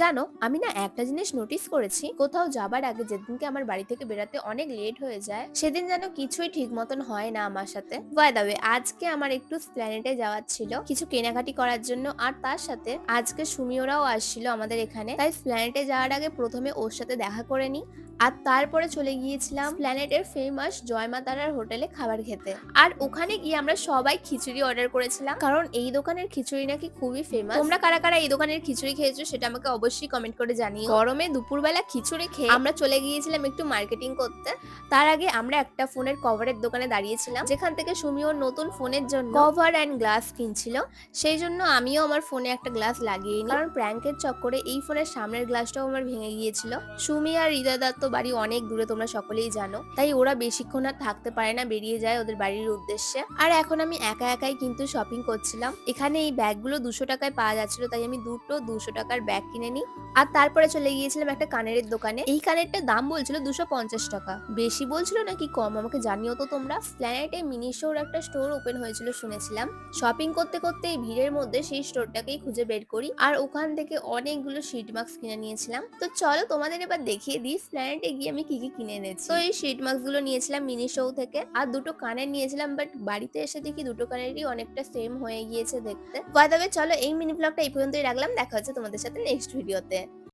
জানো, আমি না একটা জিনিস নোটিস করেছি, কোথাও যাবার আগে যেদিনকে আমার বাড়ি থেকে বেরাতে অনেক লেট হয়ে যায়, সেদিন যেন কিছুই ঠিক মতন হয় না আমার সাথে। বাই দা ওয়ে আজকে আমার একটু প্ল্যানেটে যাওয়ার ছিল, কিছু কেনাকাটি করার জন্য, আর তার সাথে আজকে সুমিওরাও আসছিল আমাদের এখানে, তাই প্ল্যানেটে যাওয়ার আগে প্রথমে ওর সাথে দেখা করে নি, আর তারপরে চলে গিয়েছিলাম প্ল্যানেটের ফেমাস জয়মা তারার হোটেলে খাবার খেতে। আর ওখানে গিয়ে আমরা সবাই খিচুড়ি অর্ডার করেছিলাম, কারণ এই দোকানের খিচুড়ি নাকি খুবই ফেমাস তোমরা কারা কারা এই দোকানের খিচুড়ি খেয়েছো সেটা আমাকে অবশ্যই কমেন্ট করে জানিও। গরমে দুপুরবেলা খিচুড়ি খেয়ে আমরা চলে গিয়েছিলাম একটু মার্কেটিং করতে। তার আগে আমরা একটা ফোনের কভারের দোকানে দাঁড়িয়েছিলাম। যেখান থেকে সুমি ওর নতুন ফোনের জন্য কভার অ্যান্ড গ্লাস কিনছিল। সেই জন্য আমিও আমার ফোনে একটা গ্লাস লাগিয়ে নিই। কারণ প্র্যাঙ্কের চক্করে এই ফোনের সামনের গ্লাসটাও আমার ভেঙে গিয়েছিল। সুমি আর হৃদয় দত্ত বাড়ি অনেক দূরে, তোমরা সকলেই জানো। তাই ওরা বেশিক্ষণ আর থাকতে পারে না, বেরিয়ে যায় ওদের বাড়ির উদ্দেশ্যে। আর এখন আমি একা একাই কিন্তু শপিং করছিলাম। এখানে এই ব্যাগগুলো দুশো টাকায় পাওয়া যাচ্ছিল, তাই আমি দুটো দুশো টাকার ব্যাগ কিনে নিই আর তারপরে চলে গিয়েছিলাম একটা কানের দোকানে। এই কানেরটার দাম বলছিল দুশো পঞ্চাশ টাকা। বেশি বলছিল নাকি কম? আমাকে জানিও তো তোমরা। প্ল্যানেটে মিনি স্টোর একটা স্টোর ওপেন হয়েছিল শুনেছিলাম। শপিং করতে করতে এই ভিড়ের মধ্যে সেই স্টোরটাকেই খুঁজে বের করি। আর ওখান থেকে অনেকগুলো শিট মাস্ক কিনে নিয়েছিলাম। তো চলো তোমাদের এবার দেখিয়ে দিই প্ল্যানেটে গিয়ে আমি কি কি কিনে এনেছি। তো এই শিট মাস্কগুলো নিয়েছিলাম মিনি শো থেকে। আর দুটো কানের নিয়েছিলাম বাট বাড়িতে এসে দেখি দুটো কানেরই অনেকটা সেম হয়ে গিয়েছে দেখতে। বাই চলো এই মিনি ব্লগটা এই পর্যন্তই রাখলাম। দেখা হচ্ছে তোমাদের সাথে নেক্সট 不良って